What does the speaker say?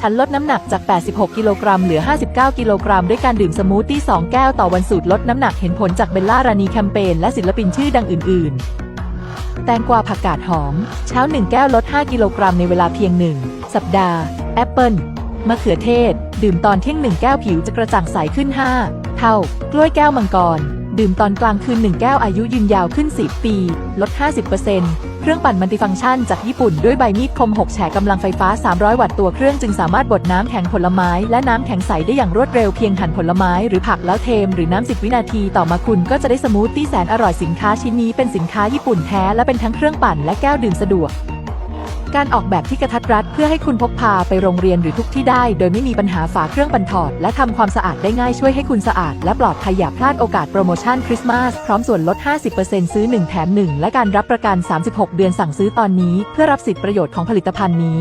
ฉันลดน้ำหนักจาก 86 กิโลกรัมเหลือ 59 กิโลกรัมด้วยการดื่มสมูทตี้ 2 แก้วต่อวันสูตรลดน้ำหนักเห็นผลจากเบลล่ารานีแคมเปญและศิลปินชื่อดังอื่น ๆ แตงกวาผักกาดหอม เช้า 1 แก้วลด 5 กิโลกรัมในเวลาเพียง 1 สัปดาห์ แอปเปิลมะเขือเทศ ดื่มตอนเที่ยง 1 แก้วผิวจะกระจ่างใสขึ้น 5 เท่า กล้วยแก้วมังกร ดื่มตอนกลางคืน 1 แก้วอายุยืนยาวขึ้น 10 ปี ลด 50%เครื่องปั่นมัลติฟังก์ชันจากญี่ปุ่นด้วยใบมีดคม 6 แฉกกำลังไฟฟ้า 300 วัตต์ตัวเครื่องจึงสามารถบดน้ำแข็งผลไม้และน้ำแข็งใสได้อย่างรวดเร็วเพียงหั่นผลไม้หรือผักแล้วเทมหรือน้ำ 10 วินาทีต่อมาคุณก็จะได้สมูทตี้แสนอร่อยสินค้าชิ้นนี้เป็นสินค้าญี่ปุ่นแท้และเป็นทั้งเครื่องปั่นและแก้วดื่มสะดวก การออกแบบที่กระทัดรัดเพื่อให้คุณพกพาไปโรงเรียนหรือทุกที่ได้ โดยไม่มีปัญหาฝาเครื่องบรรทอด และทำความสะอาดได้ง่ายช่วยให้คุณสะอาด และปลอดภัยอย่าพลาดโอกาสโปรโมชั่นคริสต์มาสพร้อมส่วนลด 50%ซื้อ 1 แถม 1 และการรับประกัน 36 เดือนสั่งซื้อตอนนี้ เพื่อรับสิทธิประโยชน์ของผลิตภัณฑ์นี้